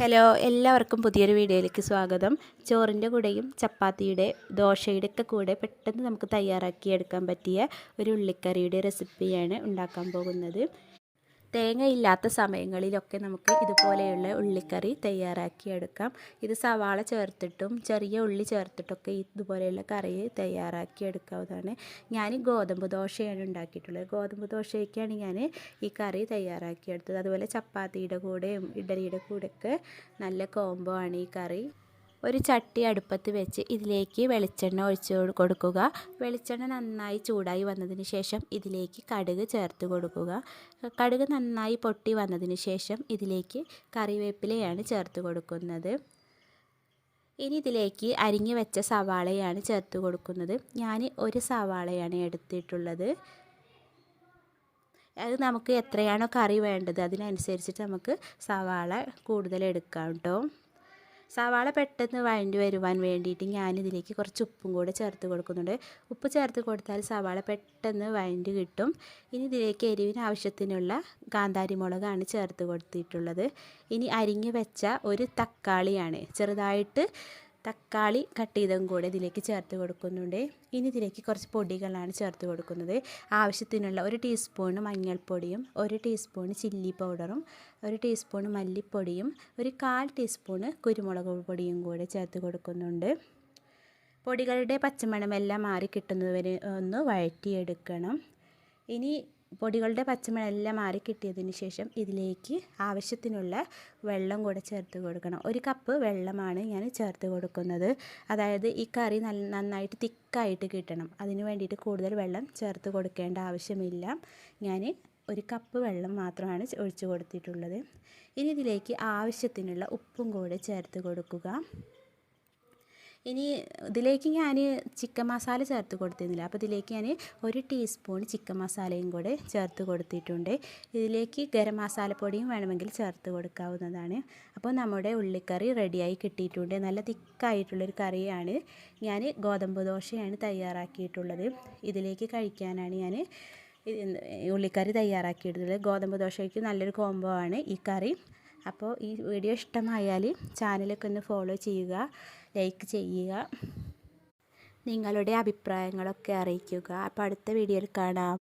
Hello എല്ലാവർക്കും പുതിയൊരു വീഡിയോയിലേക്ക് സ്വാഗതം. ചോറിന്റെ കൂടെയും ചപ്പാത്തിയുടെ ദോശയുടെ ഒക്കെ കൂടെ പെട്ടെന്ന് നമുക്ക് തയ്യാറാക്കി എടുക്കാൻ പറ്റിയ ഒരു ഉള്ളിക്കറിയുടെ റെസിപ്പിയാണ് ഉണ്ടാക്കാൻ പോകുന്നത്. തേങ്ങ ഇല്ലാത്ത സമയങ്ങളിലൊക്കെ നമുക്ക് ഇതുപോലെയുള്ള ഉള്ളിക്കറി തയ്യാറാക്കി എടുക്കാം ഇത് സവാള ചേർത്തിട്ടും ചെറിയ ഉള്ളി ചേർത്തിട്ടൊക്കെ ഇതുപോലെയുള്ള കറി തയ്യാറാക്കി എടുക്കാവുന്നതാണ് ഞാൻ ഗോതമ്പ് ദോശയാണ് ഉണ്ടാക്കിയിട്ടുള്ളത്. ഗോതമ്പ് ദോശയ്ക്കാണ് ഞാൻ ഈ കറി തയ്യാറാക്കിയെടുത്തത്. അതുപോലെ ചപ്പാത്തിയുടെ കൂടെയും ഇഡലിയുടെ കൂടെയൊക്കെ നല്ല കോംബോ ആണ് ഈ കറി. ഒരു ചട്ടി അടുപ്പത്ത് വെച്ച് ഇതിലേക്ക് വെളിച്ചെണ്ണ ഒഴിച്ച് കൊടുക്കുക. വെളിച്ചെണ്ണ നന്നായി ചൂടായി വന്നതിന് ശേഷം ഇതിലേക്ക് കടുക് ചേർത്ത് കൊടുക്കുക. കടുക് നന്നായി പൊട്ടി വന്നതിന് ശേഷം ഇതിലേക്ക് കറിവേപ്പിലയാണ് ചേർത്ത് കൊടുക്കുന്നത്. ഇനി ഇതിലേക്ക് അരിഞ്ഞു വെച്ച സവാളയാണ് ചേർത്ത് കൊടുക്കുന്നത്. ഞാൻ ഒരു സവാളയാണ് എടുത്തിട്ടുള്ളത്. അത് നമുക്ക് എത്രയാണോ കറി വേണ്ടത് അതിനനുസരിച്ചിട്ട് നമുക്ക് സവാള കൂടുതൽ എടുക്കാം കേട്ടോ സവാള പെട്ടെന്ന് വഴണ്ടി വരുവാൻ വേണ്ടിയിട്ട് ഞാനിതിലേക്ക് കുറച്ച് ഉപ്പും കൂടെ ചേർത്ത് കൊടുക്കുന്നുണ്ട്. ഉപ്പ് ചേർത്ത് കൊടുത്താൽ സവാള പെട്ടെന്ന് വഴണ്ടി കിട്ടും. ഇനി ഇതിലേക്ക് എരിവിന് ആവശ്യത്തിനുള്ള കാന്താരി മുളകാണ് ചേർത്ത് കൊടുത്തിട്ടുള്ളത്. ഇനി അരിഞ്ഞു വെച്ച ഒരു തക്കാളിയാണ്. ചെറുതായിട്ട് തക്കാളി കട്ട് ചെയ്തതും കൂടെ ഇതിലേക്ക് ചേർത്ത് കൊടുക്കുന്നുണ്ട്. ഇനി ഇതിലേക്ക് കുറച്ച് പൊടികളാണ് ചേർത്ത് കൊടുക്കുന്നത്. ആവശ്യത്തിനുള്ള ഒരു ടീസ്പൂൺ മഞ്ഞൾപ്പൊടിയും ഒരു ടീസ്പൂൺ ചില്ലി പൗഡറും ഒരു ടീസ്പൂൺ മല്ലിപ്പൊടിയും ഒരു കാൽ ടീസ്പൂണ് കുരുമുളക് പൊടിയും കൂടെ ചേർത്ത് കൊടുക്കുന്നുണ്ട്. പൊടികളുടെ പച്ചമണമെല്ലാം മാറി കിട്ടുന്നതുവരെ ഒന്ന് വഴറ്റിയെടുക്കണം. ഇനി പൊടികളുടെ പച്ചമണെല്ലാം മാറി കിട്ടിയതിന് ശേഷം ഇതിലേക്ക് ആവശ്യത്തിനുള്ള വെള്ളം കൂടെ ചേർത്ത് കൊടുക്കണം. ഒരു കപ്പ് വെള്ളമാണ് ഞാൻ ചേർത്ത് കൊടുക്കുന്നത്. അതായത് ഈ കറി നല്ല നന്നായിട്ട് തിക്കായിട്ട് കിട്ടണം. അതിന് വേണ്ടിയിട്ട് കൂടുതൽ വെള്ളം ചേർത്ത് കൊടുക്കേണ്ട ആവശ്യമില്ല. ഞാൻ ഒരു കപ്പ് വെള്ളം മാത്രമാണ് ഒഴിച്ചു കൊടുത്തിട്ടുള്ളത്. ഇനി ഇതിലേക്ക് ആവശ്യത്തിനുള്ള ഉപ്പും കൂടെ ചേർത്ത് കൊടുക്കുക. ഇനി ഇതിലേക്ക് ഞാൻ ചിക്കൻ മസാല ചേർത്ത് കൊടുത്തിരുന്നില്ല. അപ്പോൾ ഇതിലേക്ക് ഞാൻ ഒരു ടീസ്പൂൺ ചിക്കൻ മസാലയും കൂടെ ചേർത്ത് കൊടുത്തിട്ടുണ്ട്. ഇതിലേക്ക് ഗരം മസാലപ്പൊടിയും വേണമെങ്കിൽ ചേർത്ത് കൊടുക്കാവുന്നതാണ്. അപ്പോൾ നമ്മുടെ ഉള്ളിക്കറി റെഡിയായി കിട്ടിയിട്ടുണ്ട്. നല്ല തിക്കായിട്ടുള്ളൊരു കറിയാണ്. ഞാൻ ഗോതമ്പ് ദോശയാണ് തയ്യാറാക്കിയിട്ടുള്ളത്. ഇതിലേക്ക് കഴിക്കാനാണ് ഞാൻ ഉള്ളിക്കറി തയ്യാറാക്കിയിട്ടുള്ളത്. ഗോതമ്പ് ദോശയ്ക്ക് നല്ലൊരു കോംബോ ആണ് ഈ കറി. അപ്പോൾ ഈ വീഡിയോ ഇഷ്ടമായാൽ ചാനലൊക്കെ ഒന്ന് ഫോളോ ചെയ്യുക. ലൈക്ക് ചെയ്യുക. നിങ്ങളുടെ അഭിപ്രായങ്ങളൊക്കെ അറിയിക്കുക. അപ്പോൾ അടുത്ത വീഡിയോയിൽ കാണാം.